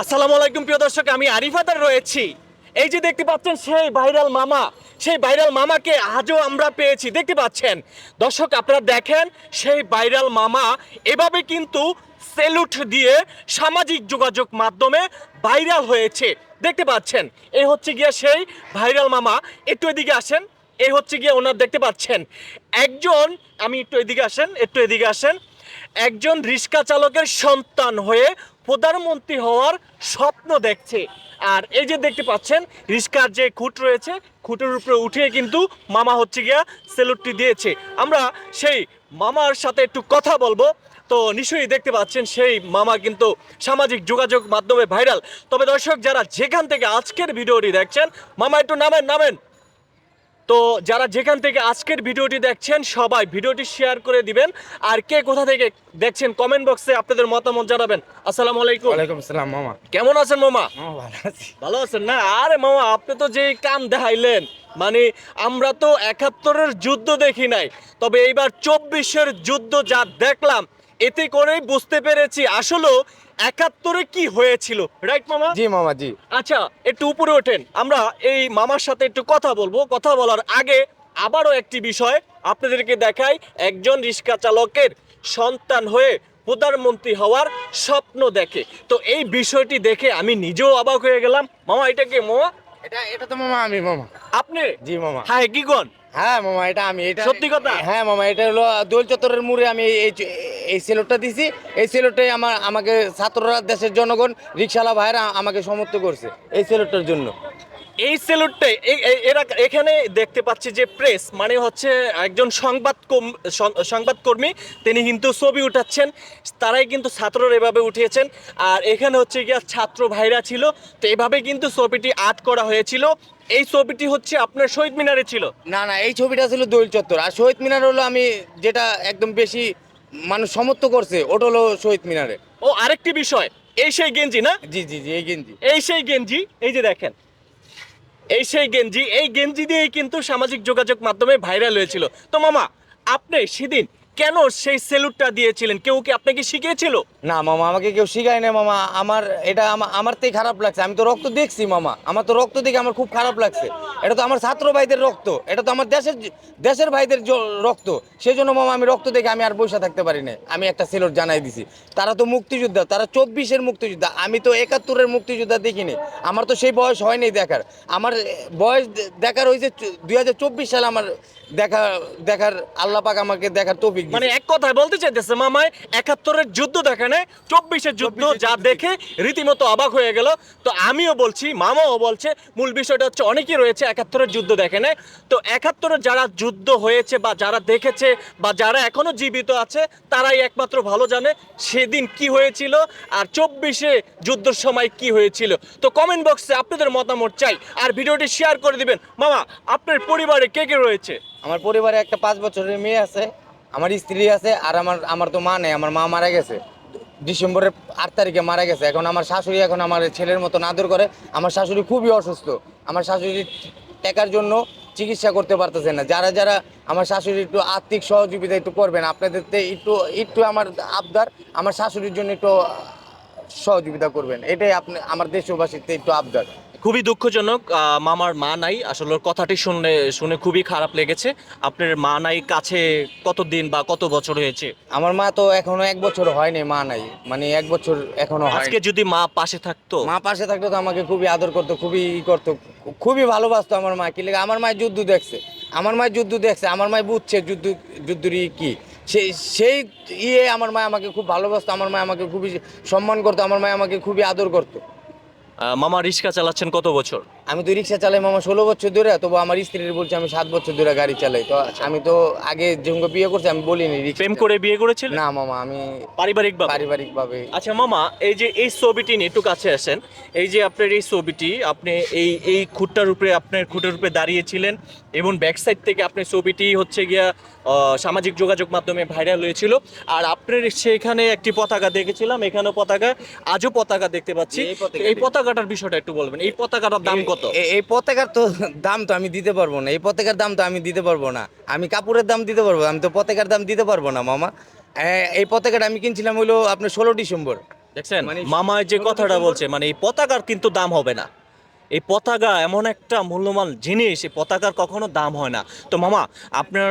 আসসালামু আলাইকুম, প্রিয় দর্শক, আমি আরিফাদার রয়েছি। এই যে দেখতে পাচ্ছেন, সেই ভাইরাল মামা, সেই ভাইরাল মামাকে আজও আমরা পেয়েছি, দেখতে পাচ্ছেন? দর্শক, আপনারা দেখেন, সেই ভাইরাল মামা এভাবে কিন্তু সেলুট দিয়ে সামাজিক যোগাযোগ মাধ্যমে ভাইরাল হয়েছে। দেখতে পাচ্ছেন এই হচ্ছে গিয়া সেই ভাইরাল মামা। একটু এদিকে আসেন এই হচ্ছে গিয়ে ওনার, দেখতে পাচ্ছেন, একজন, আমি একটু এদিকে আসেন, একটু এদিকে আসেন, একজন রিক্সা চালকের সন্তান হয়ে প্রধানমন্ত্রী হওয়ার স্বপ্ন দেখছে। আর এই যে দেখতে পাচ্ছেন, রিস্কার যে খুঁট রয়েছে, খুঁটের উপরে উঠিয়ে কিন্তু মামা হচ্ছে গিয়া সেলুটটি দিয়েছে। আমরা সেই মামার সাথে একটু কথা বলব। তো নিশ্চয়ই দেখতে পাচ্ছেন, সেই মামা কিন্তু সামাজিক যোগাযোগ মাধ্যমে ভাইরাল। তবে দর্শক, যারা যেখান থেকে আজকের ভিডিওটি দেখছেন, মামা একটু নামেন নামেন। তো যারা যেখান থেকে আজকের ভিডিওটি দেখছেন সবাই ভিডিওটি শেয়ার করে দিবেন। আর কে কোথা থেকে দেখছেন কমেন্ট বক্সে আপনাদের মতামত জানাবেন। আসসালামু আলাইকুম। ওয়ালাইকুম আসসালাম মামা। কেমন আছেন মামা? ভালো আছি। ভালো আছেন না? আরে মামা আপনি তো যে কাম দেখাইলেন মানে আমরা তো একাত্তরের যুদ্ধ দেখি নাই। তবে এইবার চব্বিশের যুদ্ধ যা দেখলাম এতে করেই বুঝতে পেরেছি আসলেও একাত্তরে কি হয়েছিল। রাইট মামা? জি মামা জি। আচ্ছা একটু উপরে ওঠেন। আমরা এই মামার সাথে একটু কথা বলব। কথা বলার আগে আবারও একটি বিষয় আপনাদেরকে দেখাই। একজন রিক্সা চালকের সন্তান হয়ে প্রধানমন্ত্রী হওয়ার স্বপ্ন দেখে। তো এই বিষয়টি দেখে আমি নিজেও অবাক হয়ে গেলাম। মামা এটা কি মামা? এটা এটা তো মামা আমি মামা। আপনি? জি মামা। হ্যাঁ কি কোন? হ্যাঁ মামা এটা আমি এটা সত্যি কথা? হ্যাঁ মামা এটা হলো দোল চত্বরের মুড়ে আমি এই এই সেলোটটা দিছি। এই সেলটটাই আমার আমাকে ছাত্ররা দেশের জনগণ রিক্সাওয়ালা ভাইরা আমাকে সমর্থ করছে এই সেলোটটার জন্য। এই সেলুটটাই এরা এখানে দেখতে পাচ্ছি যে প্রেস মানে হচ্ছে একজন সংবাদ সংবাদকর্মী তিনি কিন্তু ছবি উঠাচ্ছেন তারাই কিন্তু ছাত্ররা এভাবে উঠিয়েছেন আর এখানে হচ্ছে গিয়া ছাত্র ভাইরা ছিল তো এভাবে কিন্তু ছবিটি আর্ট করা হয়েছিল। এই ছবিটি হচ্ছে আপনার শহীদ মিনারে ছিল? না না এই ছবিটা ছিল দোল চত্বর আর শহীদ মিনার হলো আমি যেটা একদম বেশি মানুষ সমর্থ করছে ওটা হলো শহীদ মিনারে। ও আরেকটি বিষয় এই সেই গেঞ্জি না? জি জি জি এই গেঞ্জি। এই সেই গেঞ্জি এই যে দেখেন এই সেই গেঞ্জি, এই গেঞ্জি দিয়েই কিন্তু সামাজিক যোগাযোগ মাধ্যমে ভাইরাল হয়েছিল। তো মামা, আপনি সেদিন কেন সেই সেলুটটা দিয়েছিলেন? কেউ কি আপনাকে শিখিয়েছিল? না, মামা, আমাকে কেউ শিখায় না মামা। আমার এটা আমার থেকে খারাপ লাগছে। আমি তো রক্ত দেখছি, মামা। আমার তো রক্ত দেখে আমার খুব খারাপ লাগছে। এটা তো আমার ছাত্র ভাইদের রক্ত। এটা তো আমার দেশের দেশের ভাইদের রক্ত। সেই জন্য মামা, আমি রক্ত দেখে আমি আর বসে থাকতে পারি না আমি একটা সেলট জানাই দিছি। তারা তো মুক্তিযোদ্ধা। তারা চব্বিশের মুক্তিযোদ্ধা। আমি তো একাত্তরের মুক্তিযোদ্ধা দেখিনি। আমার তো সেই বয়স হয়নি দেখার। আমার বয়স দেখার হয়েছে দুই হাজার চব্বিশ সালে আমার দেখা, দেখার আল্লাপাক আমাকে দেখার দিছে। মানে এক কথায় বলতে চাইতেছে, মামায় একাত্তরের যুদ্ধ দেখে নেয় চব্বিশের যুদ্ধ যা দেখে রীতিমতো অবাক হয়ে গেল। তো আমিও বলছি মামাও বলছে মূল বিষয়টা হচ্ছে অনেকেই রয়েছে একাত্তরের যুদ্ধ দেখে নেয় তো একাত্তরের যারা যুদ্ধ হয়েছে বা যারা দেখেছে বা যারা এখনও জীবিত আছে তারাই একমাত্র ভালো জানে সেদিন কি হয়েছিল আর চব্বিশে যুদ্ধের সময় কি হয়েছিল। তো কমেন্ট বক্সে আপনাদের মতামত চাই আর ভিডিওটি শেয়ার করে দিবেন। মামা আপনার পরিবারে কে কে রয়েছে? আমার পরিবারে একটা পাঁচ বছরের মেয়ে আছে আমার স্ত্রী আছে আর আমার আমার তো মা নেই আমার মা মারা গেছে। ডিসেম্বরের আট তারিখে মারা গেছে। এখন আমার শাশুড়ি এখন আমার ছেলের মতো আদর করে। আমার শাশুড়ি খুবই অসুস্থ। আমার শাশুড়ি টাকার জন্য চিকিৎসা করতে পারতেছে না। যারা যারা আমার শাশুড়ি একটু আর্থিক সহযোগিতা একটু করবেন, আপনাদের একটু একটু আমার আবদার, আমার শাশুড়ির জন্য একটু সহযোগিতা করবেন। এটাই আপনি, আমার দেশবাসীতে একটু আবদার। খুবই দুঃখজনক মামার মা নাই। আসলে কথাটি শুনে শুনে খুবই খারাপ লেগেছে। আপনার মা নাই কাছে কতদিন বা কত বছর হয়েছে? আমার মা তো এখনও এক বছর হয়নি মা নাই। মানে এক বছর এখনও আজকে যদি মা পাশে থাকতো? মা পাশে থাকতো তো আমাকে খুবই আদর করতো খুবই ই করতো খুবই ভালোবাসতো আমার মা। কি লেগে আমার মায়ের যুদ্ধ দেখছে। আমার মায়ের যুদ্ধ দেখছে আমার মায় বুঝছে যুদ্ধ যুদ্ধের কি? সেই সেই ইয়ে আমার মা আমাকে খুব ভালোবাসতো আমার মা আমাকে খুবই সম্মান করতো আমার মা আমাকে খুবই আদর করতো। মামা রিক্সা চালাচ্ছেন কত বছর? আমি তো রিক্সা চালাই মামা ষোলো বছর ধরে তবু আমার স্ত্রীর বলছে আমি সাত বছর ধরে গাড়ি চালাই। তো আমি তো আগে যখন বিয়ে করছি আমি বলিনি প্রেম করে বিয়ে করেছিলেন না মামা আমি পারিবারিক পারিবারিকভাবে। পারিবারিক ভাবে আচ্ছা মামা এই যে এই ছবিটি নিয়ে একটু কাছে আসেন। এই যে আপনার এই ছবিটি আপনি এই এই খুঁটটার উপরে আপনার খুঁটের উপরে দাঁড়িয়েছিলেন এবং ব্যাক সাইড থেকে আপনার ছবিটি হচ্ছে গিয়া সামাজিক যোগাযোগ মাধ্যমে ভাইরাল হয়েছিল। আর আপনার সেখানে একটি পতাকা দেখেছিলাম এখানেও পতাকা আজও পতাকা দেখতে পাচ্ছি। এই পতাকাটার বিষয়টা একটু বলবেন এই পতাকাটার দাম কত? এই পতাকার তো দাম তো আমি দিতে পারব না এই পতাকার দাম তো আমি দিতে পারব না। আমি কাপড়ের দাম দিতে পারব আমি তো পতাকার দাম দিতে পারব না মামা। এই পতাকাটা আমি কিনছিলাম হইল আপনার ষোলো ডিসেম্বর। দেখছেন? মানে- মামা যে কথাটা বলছে মানে এই পতাকার কিন্তু দাম হবে না। এই পতাকা এমন একটা মূল্যবান জিনিস, এই পতাকার কখনো দাম হয় না। তো মামা, আপনার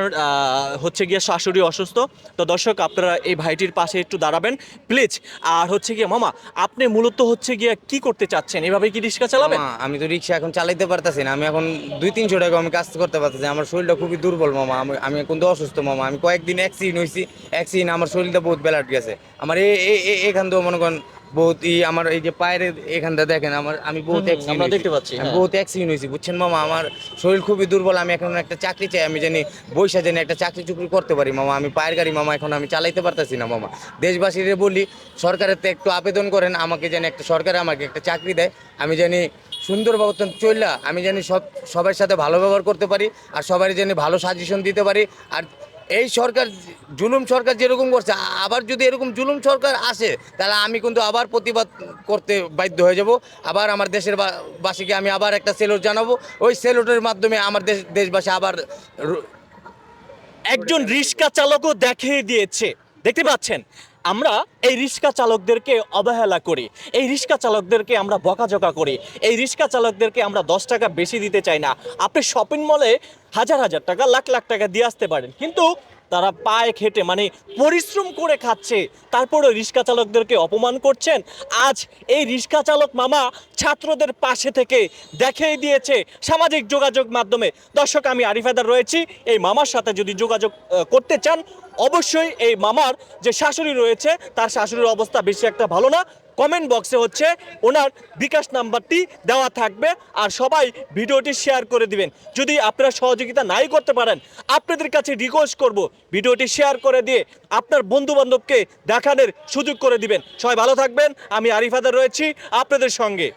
হচ্ছে গিয়ে শাশুড়ি অসুস্থ, তো দর্শক, আপনারা এই ভাইটির পাশে একটু দাঁড়াবেন প্লিজ আর হচ্ছে গিয়ে, মামা, আপনি মূলত হচ্ছে গিয়ে কি করতে চাচ্ছেন? এভাবে কি রিক্সা চালাবেন? আমি তো রিক্সা এখন চালাইতে পারতাছি না। আমি এখন দুই তিনশো টাকা আমি কাজ করতে পারতেছি আমার শরীরটা খুবই দুর্বল, মামা। আমি এখন তো অসুস্থ, মামা। আমি কয়েকদিন অ্যাক্সিডেন্ট হয়েছি অ্যাক্সিডেন্ট আমার শরীরটা বহুত বেলাট গেছে। আমার এখান থেকে মনে করেন বহুত ই আমার এই যে পায়ের এখানটা দেখেন আমার আমি বহুত আমরা দেখতে পাচ্ছি, আমি। বহুত অ্যাক্সিডেন্ট হয়েছি বুঝছেন মামা? আমার শরীর খুবই দুর্বল আমি এখন একটা চাকরি চাই আমি জানি বৈশা জানি একটা চাকরি চুকরি করতে পারি মামা আমি পায়ের গাড়ি মামা এখন আমি চালাইতে পারতাছি না মামা। দেশবাসীরে বলি সরকারের তো একটু আবেদন করেন আমাকে জানি একটা সরকার আমাকে একটা চাকরি দেয় আমি জানি সুন্দর সুন্দরভাবে চললা আমি জানি সব সবার সাথে ভালো ব্যবহার করতে পারি আর সবারই জানি ভালো সাজেশন দিতে পারি আর এই সরকার জুলুম সরকার যেরকম করছে, আবার যদি এরকম জুলুম সরকার আসে, তাহলে আমি কিন্তু আবার প্রতিবাদ করতে বাধ্য হয়ে যাব। আবার আমার দেশের বাসীকে আমি আবার একটা সেলুট জানাব। ওই সেলুটের মাধ্যমে আমার দেশ দেশবাসী আবার একজন রিক্সা চালকও দেখিয়ে দিয়েছে। দেখতে পাচ্ছেন? আমরা এই রিক্সা চালকদেরকে অবহেলা করি, এই রিক্সা চালকদেরকে আমরা বকাঝকা করি, এই রিক্সা চালকদেরকে আমরা দশ টাকা বেশি দিতে চাই না। আপনি শপিং মলে হাজার হাজার টাকা, লাখ লাখ টাকা দিয়ে আসতে পারেন। কিন্তু তারা পায়ে খেটে মানে পরিশ্রম করে খাচ্ছে। তারপরে রিক্সা চালকদেরকে অপমান করছেন। আজ এই রিক্সা চালক মামা ছাত্রদের পাশে থেকে দেখিয়ে দিয়েছে সামাজিক যোগাযোগ মাধ্যমে। দর্শক, আমি আরিফাদার রয়েছি। এই মামার সাথে যদি যোগাযোগ করতে চান, অবশ্যই এই মামার যে শাশুড়ি রয়েছে, তার শাশুড়ির অবস্থা বেশি একটা ভালো না। কমেন্ট বক্সে হচ্ছে ওনার বিকাশ নাম্বারটি দেওয়া থাকবে আর সবাই ভিডিওটি শেয়ার করে দিবেন। যদি আপনারা সহযোগিতা নাই করতে পারেন, আপনাদের কাছে রিকোয়েস্ট করব, ভিডিওটি শেয়ার করে দিয়ে আপনার বন্ধুবান্ধবকে দেখানোর সুযোগ করে দিবেন। সবাই ভালো থাকবেন, আমি আরিফাদার রয়েছি আপনাদের সঙ্গে।